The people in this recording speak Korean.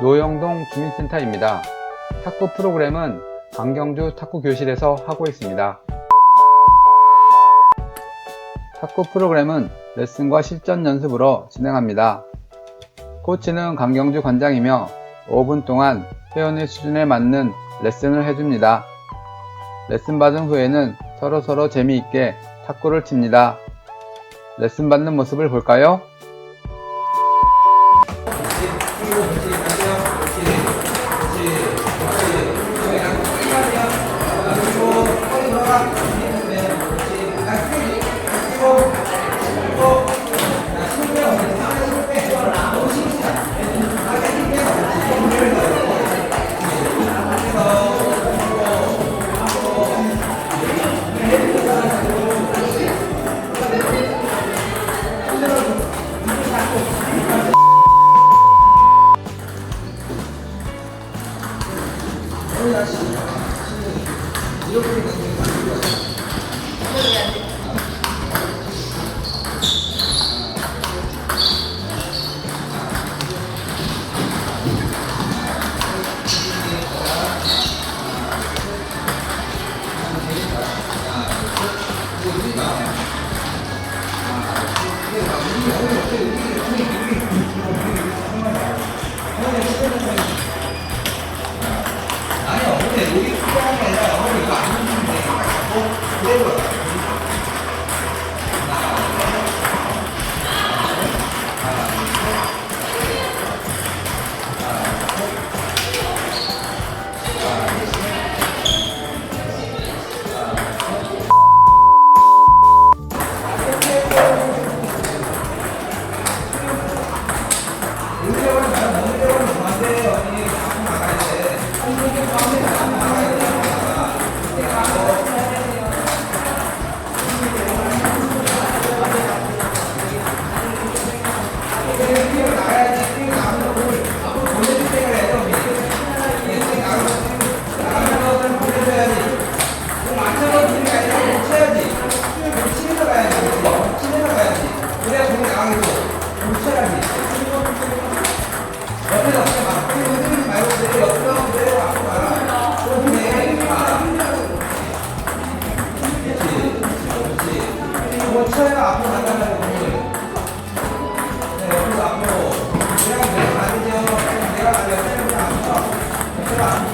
노영동 주민센터입니다. 탁구 프로그램은 강경주 탁구 교실에서 하고 있습니다. 탁구 프로그램은 레슨과 실전 연습으로 진행합니다. 코치는 강경주 관장이며 5분 동안 회원의 수준에 맞는 레슨을 해줍니다. 레슨 받은 후에는 서로서로 재미있게 탁구를 칩니다. 레슨 받는 모습을 볼까요? 이해는 잘 먹는 대로는 좋아하세요. 아니, 가끔 나가야 돼. 이번 차에가 앞으로 간다는 거지. 네, 옆으로 앞으로. 내가 내가 가야 되죠. 내가 가야 되죠. 앞으로 앞으로.